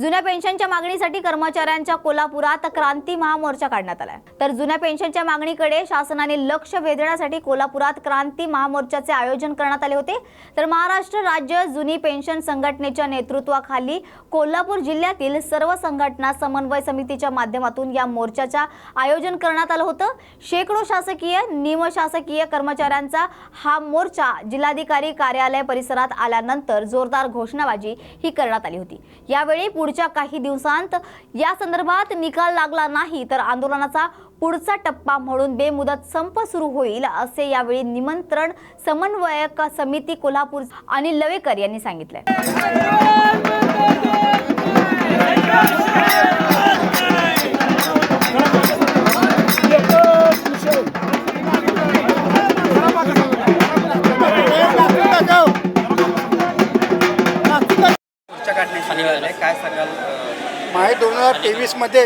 जुन्या पेन्शनच्या मागणीसाठी कर्मचाऱ्यांच्या कोल्हापुरात क्रांती महामोर्चा काढण्यात आलाय. तर जुन्या पेन्शनच्या मागणीकडे शासनाने लक्ष वेधण्यासाठी कोल्हापुरात क्रांती महामोर्चाचे आयोजन करण्यात आले होते. तर महाराष्ट्र राज्य जुनी पेन्शन संघटनेच्या नेतृत्वाखाली कोल्हापूर जिल्ह्यातील सर्व संघटना समन्वय समितीच्या माध्यमातून या मोर्चाच्या आयोजन करण्यात आलं होतं. शेकडो शासकीय निमशासकीय कर्मचाऱ्यांचा हा मोर्चा जिल्हाधिकारी कार्यालय परिसरात आल्यानंतर जोरदार घोषणाबाजी ही करण्यात आली होती. यावेळी पुढे पुढच्या काही दिवसांत या संदर्भात निकाल लागला नाही तर आंदोलनाचा पुढचा टप्पा म्हणून बेमुदत संप सुरू होईल असे यावेळी निमंत्रण समन्वयक समिती कोल्हापूर अनिल लवेकर यांनी सांगितले. हजार तेवीसमध्ये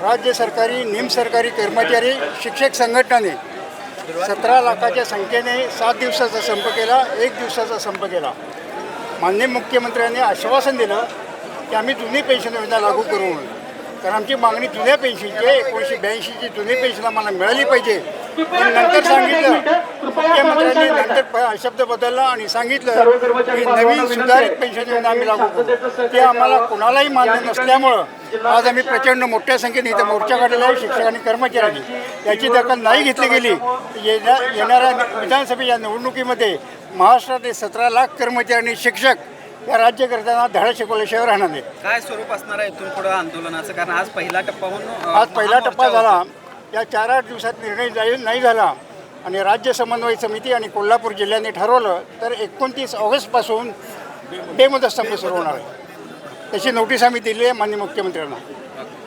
राज्य सरकारी निमसरकारी कर्मचारी शिक्षक संघटनाने सतरा लाखाच्या संख्येने सात दिवसाचा संप केला एक दिवसाचा संप केला. माननीय मुख्यमंत्र्यांनी आश्वासन दिलं की आम्ही जुनी पेन्शन योजना लागू करू म्हणून. कारण आमची मागणी जुन्या पेन्शनची आहे. एकोणीसशे ब्याऐंशीची जुनी पेन्शन आम्हाला मिळाली पाहिजे. पण नंतर सांगितलं मुख्यमंत्र्यांनी नंतर शब्द बदलला आणि सांगितलं की नवीन सुधारित पेन्शन योजना आम्ही लागू करू. ते आम्हाला कोणालाही मान्य नसल्यामुळं आज आम्ही प्रचंड मोठ्या संख्येने इथं मोर्चा काढलेला आहे शिक्षक आणि कर्मचाऱ्यांनी. याची दखल नाही घेतली गेली. येणाऱ्या विधानसभेच्या निवडणुकीमध्ये महाराष्ट्रातील सतरा लाख कर्मचारी आणि शिक्षक या राज्यकर्त्यांना धडा शिकवल्याशिवाय राहणार नाही. काय स्वरूप असणार आहे इथून पुढं आंदोलनाचं? कारण आज पहिला टप्पा होऊन आज पहिला टप्पा झाला. या चार आठ दिवसात निर्णय जाईल नाही झाला आणि राज्य समन्वय समिती आणि कोल्हापूर जिल्ह्याने ठरवलं तर एकोणतीस ऑगस्टपासून बेमुदत संप सुरू होणार आहे. तशी नोटीस आम्ही दिली आहे माननीय मुख्यमंत्र्यांना.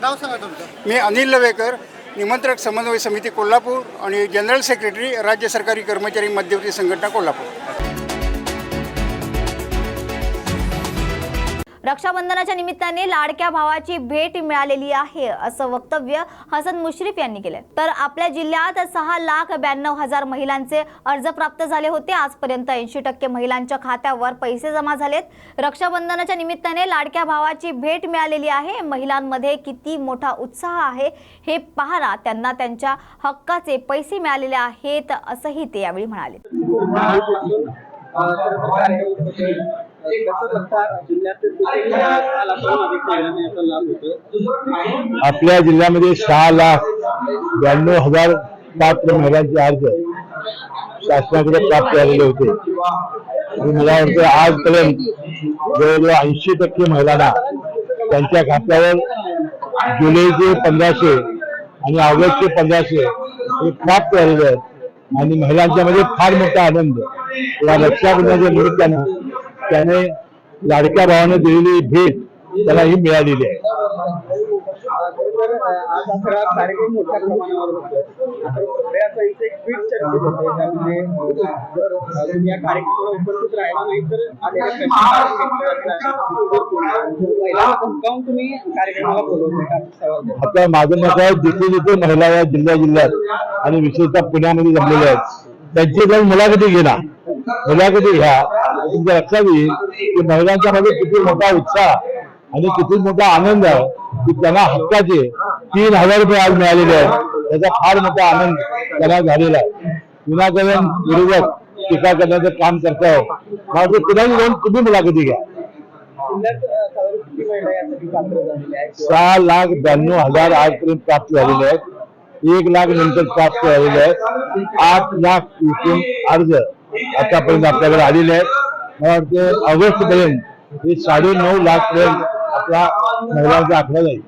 नाव सांगा तुमचं. मी अनिल लवेकर निमंत्रक समन्वय समिती कोल्हापूर आणि जनरल सेक्रेटरी राज्य सरकारी कर्मचारी मध्यवर्ती संघटना कोल्हापूर. रक्षाबंधनाच्या निमित्ताने लाडक्या भावाची भेट मिळालेली आहे असं वक्तव्य हसन मुश्रीफ यांनी केलंय. तर आपल्या जिल्ह्यात सहा लाख ब्याण्णव हजार महिलांचे अर्ज प्राप्त झाले होते. आजपर्यंत ऐंशी टक्के महिलांच्या खात्यावर पैसे जमा झालेत. रक्षाबंधनाच्या निमित्ताने लाडक्या भावाची भेट मिळालेली आहे. महिलांमध्ये किती मोठा उत्साह आहे हे पाहणा त्यांना त्यांच्या हक्काचे पैसे मिळालेले आहेत असंही ते यावेळी म्हणाले. आपल्या जिल्ह्यामध्ये सहा लाख ब्याण्णव हजार पात्र महिलांचे अर्ज शासनाकडे प्राप्त झालेले होते. मला वाटतं आजपर्यंत जवळजवळ ऐंशी टक्के महिलांना त्यांच्या खात्यावर जुलैचे पंधराशे आणि ऑगस्टचे पंधराशे हे प्राप्त झालेले आहेत. आणि महिलांच्या मध्ये फार मोठा आनंद. या रक्षाबंधनाच्या निमित्तानं त्याने लाडक्या भावाने दिलेली भेट त्याला ही मिळालेली आहे. आता माझं मत आहे जिथे जिथे महिला या जिल्ह्या जिल्ह्यात आणि विशेषतः पुण्यामध्ये जमलेल्या आहेत त्यांची जर मुलाखती घेणार मुलाखती घ्या तुमच्या लक्षात येईल की महिलांच्या मध्ये किती मोठा उत्साह आणि किती मोठा आनंद आहे की त्यांना हक्काचे तीन हजार रुपये आज मिळालेले आहेत. त्याचा फार मोठा आनंद त्यांना झालेला आहे. विनाकारण विरोधक टीका करण्याचं काम करताय मला वाटतं पुन्हा जाऊन तुम्ही मुलाखती घ्या. सहा लाख ब्याण्णव हजार आजपर्यंत प्राप्त झालेले आहेत. एक लाख नंतर प्राप्त झालेले आहेत. आठ लाख एकूण अर्ज आतापर्यंत आपल्याकडे आलेले आहेत. मला वाटतं ऑगस्ट पर्यंत हे साडे नऊ लाख पर्यंत आपला महिलांचा आकडा जाईल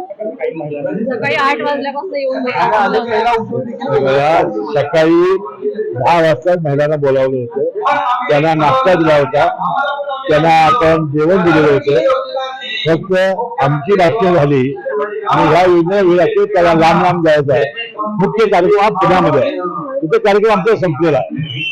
सकाळी आठ वाजल्यापासून येऊन बघा, सकाळी दहा वाजता महिलांना बोलावलं होतं. त्यांना नाश्ता दिला होता. त्यांना आपण जेवण दिलेलं होतं. फक्त आमची राष्ट्र झाली. आणि ह्या योजना वेळ असते त्याला लांब लांब जायचं आहे. मुख्य कार्यक्रम हा पुण्यामध्ये आहे. तिथे कार्यक्रम आमचा संपलेला आहे.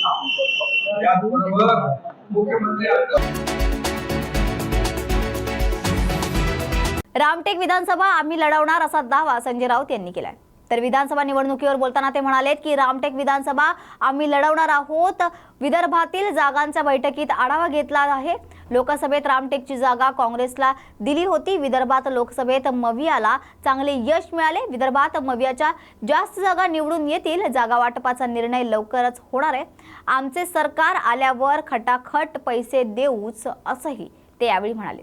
रामटेक विधानसभा आम्ही लढवणार असा दावा संजय राऊत यांनी केलाय. तर विधानसभा निवडणुकीवर बोलताना ते म्हणाले की रामटेक विधानसभा आम्ही लढवणार आहोत. विदर्भातील जागांच्या बैठकीत आढावा घेतला आहे. लोकसभेत रामटेकची जागा काँग्रेसला दिली होती. विदर्भात लोकसभेत मवियाला चांगले यश मिळाले. विदर्भात मवियाच्या जास्त जागा निवडून येतील. जागा वाटपाचा निर्णय लवकरच होणार आहे. आमचे सरकार आल्यावर खटाखट पैसे देऊच असंही ते यावेळी म्हणाले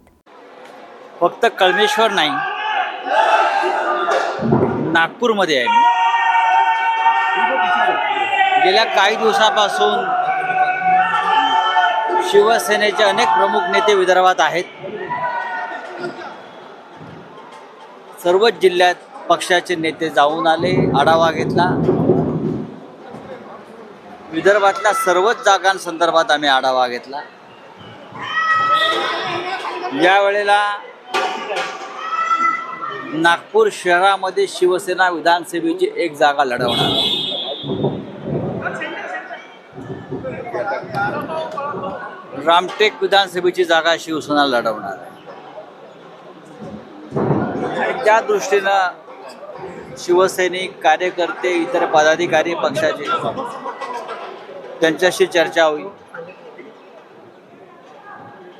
फक्त कळमेश्वर नाही. नागपूरमध्ये आहे. मी गेल्या काही दिवसापासून शिवसेनेचे अनेक प्रमुख नेते विदर्भात आहेत. सर्वच जिल्ह्यात पक्षाचे नेते जाऊन आले आढावा घेतला. विदर्भातल्या सर्वच जागांसंदर्भात आम्ही आढावा घेतला. यावेळेला नागपूर शहरामध्ये शिवसेना विधानसभेची एक जागा लढवणार. रामटेक विधानसभेची जागा शिवसेना लढवणार. आहे त्या दृष्टीनं शिवसैनिक कार्यकर्ते इतर पदाधिकारी पक्षाचे त्यांच्याशी चर्चा होईल.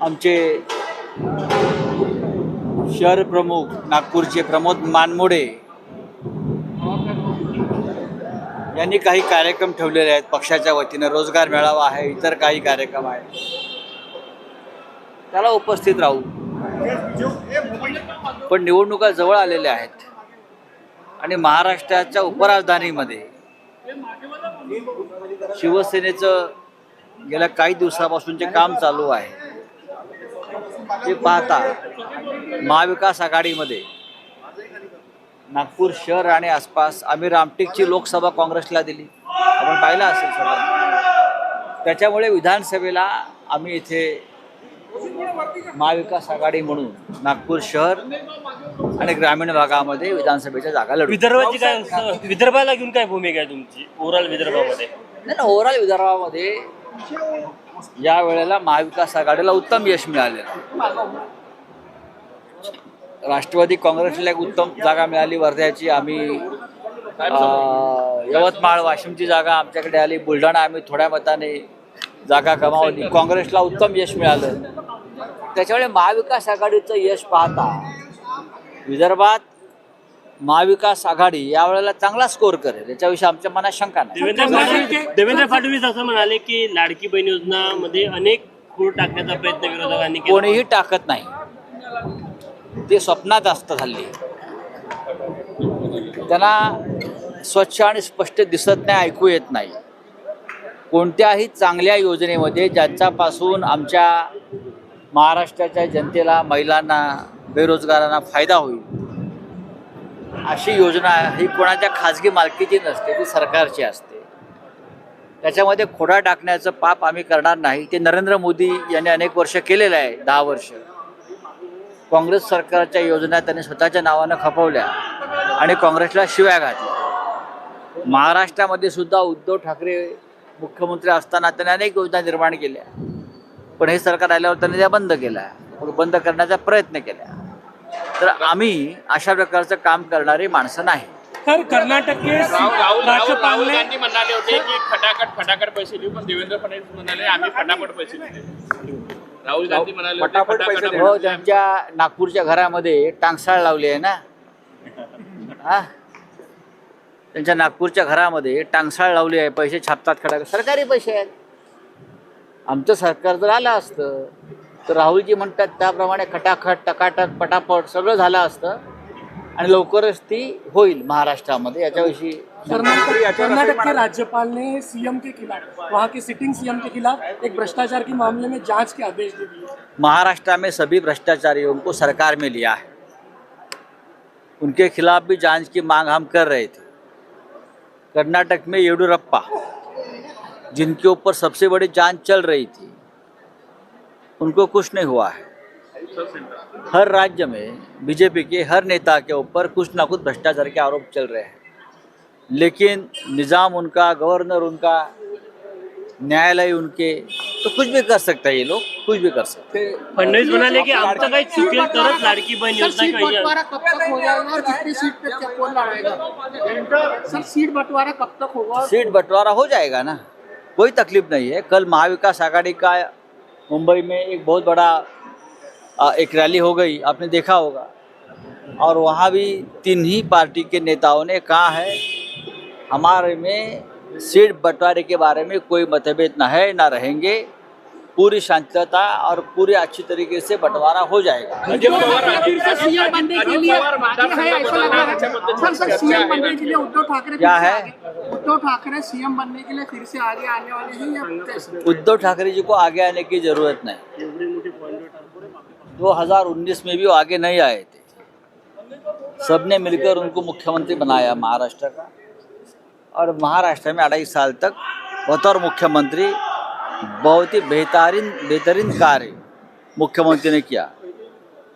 आमचे शहर प्रमुख नागपूरचे प्रमोद मानमोडे यांनी काही कार्यक्रम ठेवलेले आहेत. पक्षाच्या वतीनं रोजगार मेळावा आहे इतर काही कार्यक्रम आहेत. त्याला उपस्थित राहू. पण निवडणुका जवळ आलेल्या आहेत. आणि महाराष्ट्राच्या उपराजधानीमध्ये शिवसेनेचं गेल्या काही दिवसापासून जे काम चालू आहे. ते पाहता महाविकास आघाडीमध्ये नागपूर शहर आणि आसपास आम्ही रामटेकची लोकसभा काँग्रेसला दिली. आपण पाहिलं असेल सगळं. त्याच्यामुळे विधानसभेला आम्ही इथे महाविकास आघाडी म्हणून नागपूर शहर आणि ग्रामीण भागामध्ये विधानसभेच्या जागा लढू विदर्भाची काय विदर्भाला घेऊन काय भूमिका आहे तुमची? ओव्हरऑल विदर्भामध्ये. नाही ना ओव्हरऑल विदर्भामध्ये या वेळेला महाविकास आघाडीला उत्तम यश मिळालेलं आहे. राष्ट्रवादी काँग्रेसला एक उत्तम जागा मिळाली वर्ध्याची. आम्ही यवतमाळ वाशिमची जागा आमच्याकडे आली. बुलढाणा आम्ही थोड्या मताने जागा गमावली. काँग्रेसला उत्तम यश मिळालं. त्याच्यामुळे महाविकास आघाडीचं यश पाहता विदर्भात महाविकास आघाडी यावेळेला चांगला स्कोर करेल. याच्याविषयी आमच्या मनात शंका नाही. देवेंद्र फडणवीस देवेंद्र फडणवीस असं म्हणाले की लाडकी बहीण योजनामध्ये अनेक खूळ टाकण्याचा प्रयत्न विरोधकांनी केला. कोणीही टाकत नाही. ते स्वप्नात असतं हल्ली त्यांना स्वच्छ आणि स्पष्ट दिसत नाही ऐकू येत नाही. कोणत्याही चांगल्या योजनेमध्ये ज्यांच्यापासून आमच्या महाराष्ट्राच्या जनतेला महिलांना बेरोजगारांना फायदा होईल अशी योजना ही कोणाच्या खाजगी मालकीची नसते ती सरकारची असते. त्याच्यामध्ये खोडा टाकण्याचं पाप आम्ही करणार नाही. ते नरेंद्र मोदी यांनी अनेक वर्ष केलेलं आहे दहा वर्ष. काँग्रेस सरकारच्या योजना त्यांनी स्वतःच्या नावानं खपवल्या आणि काँग्रेसला शिव्या घातल्या. महाराष्ट्रामध्ये सुद्धा उद्धव ठाकरे मुख्यमंत्री असताना त्यांनी अनेक योजना निर्माण केल्या. पण हे सरकार आल्यावर त्यांनी त्या बंद केल्या. बंद करण्याचा प्रयत्न केला. तर आम्ही अशा प्रकारचं काम करणारी माणसं नाही. तर कर्नाटक राहुल गांधी म्हणाले होते की फटाफट फटाफट पैसे देऊ पण देवेंद्र फडणवीस म्हणाले आम्ही फटाफट पैसे देऊ. राहुल गांधी म्हणाले फटाफट पैसे देऊ. हो त्यांच्या नागपूरच्या घरामध्ये टांगसाळ लावली आहे ना हा? त्यांच्या नागपूरच्या घरामध्ये टांगसाळ लावली आहे पैसे छापतात खडा सरकारी पैसे आहेत. आमचं सरकार जर आलं असतं तर राहुलजी म्हणतात त्याप्रमाणे खटाखट टकाटक पटापट सगळं झालं असतं. आणि लवकरच ती होईल महाराष्ट्रामध्ये याच्याविषयी कर्नाटक कर्नाटक के राज्यपाल ने सीएम के खिलाफ वहाँ के सिटिंग सीएम के खिलाफ एक भ्रष्टाचार के मामले में जांच के आदेश दे दिए. महाराष्ट्र में सभी भ्रष्टाचारियों को सरकार में लिया है। उनके खिलाफ भी जांच की मांग हम कर रहे थे। कर्नाटक में येडुरप्पा जिनके ऊपर सबसे बड़ी जांच चल रही थी उनको कुछ नहीं हुआ है। हर राज्य में बीजेपी के हर नेता के ऊपर कुछ ना कुछ भ्रष्टाचार के आरोप चल रहे हैं। लेकिन निज़ाम उनका गवर्नर उनका न्यायालय उनके तो कुछ भी कर सकता है ये लोग कुछ भी कर सकते फडणवीस म्हणाले की आमचं काही चुकेल तरच लाडकी बहीण सर योजना सीट बंटवारा कब तक हो जाएगा और कितनी सीट पे क्या कौन लड़ाएगा? सर सीट बंटवारा कब तक होगा? सीट बंटवारा हो जाएगा ना। कोई तकलीफ़ नहीं है। कल महाविकास आघाड़ी का मुंबई में एक बहुत बड़ा एक रैली हो गई, आपने देखा होगा। और वहाँ भी तीन ही पार्टी के नेताओं ने कहा है, हमारे में सीट बंटवारे के बारे में कोई मतभेद ना है, ना रहेंगे। पूरी शांतता और पूरी अच्छी तरीके से बंटवारा हो जाएगा। अजित पवार फिर से सीएम बनने के लिए पवार आगे ऐसा लग रहा सर सर सीएम बनने के लिए उद्धव ठाकरे क्या है? उद्धव ठाकरे सीएम बनने के लिए फिर से आगे आने वाले हैं या उद्धव ठाकरे जी को आगे आने की ज़रूरत नहीं। एवढी मोठी पॉइंट 2019 में भी वो आगे नहीं आए थे। सबने मिलकर उनको मुख्यमंत्री बनाया महाराष्ट्र का। और महाराष्ट्र में अढ़ाई साल तक बतौर मुख्यमंत्री बहुत ही बेहतरीन बेहतरीन कार्य मुख्यमंत्री ने किया।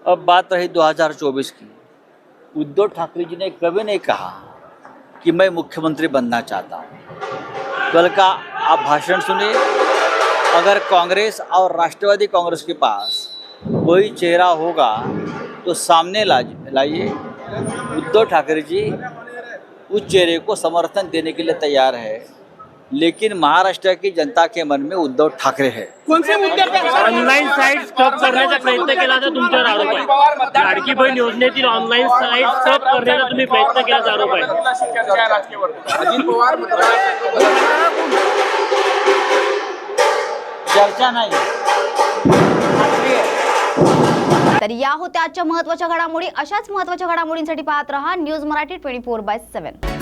अब बात रही 2024 की। उद्धव ठाकरे जी ने कभी नहीं कहा कि मैं मुख्यमंत्री बनना चाहता हूँ। कल का आप भाषण सुनिए। अगर कांग्रेस और राष्ट्रवादी कांग्रेस के पास कोई चेहरा होगा तो सामने लाइए। उद्धव ठाकरे जी उस चेहरे को समर्थन देने के लिए तैयार है। लेकिन महाराष्ट्र की जनता के मन में उद्धव ठाकरे है। ऑनलाईन साईट स्टॉप करण्याचा प्रयत्न केल्याचा तुमच्यावर आरोप आहे. लाडकी बहीण योजनेतील ऑनलाईन साईट स्टॉप करण्याचा तुम्ही प्रयत्न केल्याचा आरोप आहे. चर्चा नाही. तर या होत्या आजच्या महत्त्वाच्या घडामोडी. अशाच महत्त्वाच्या घडामोडींसाठी पाहत रहा news Marathi twenty four by seven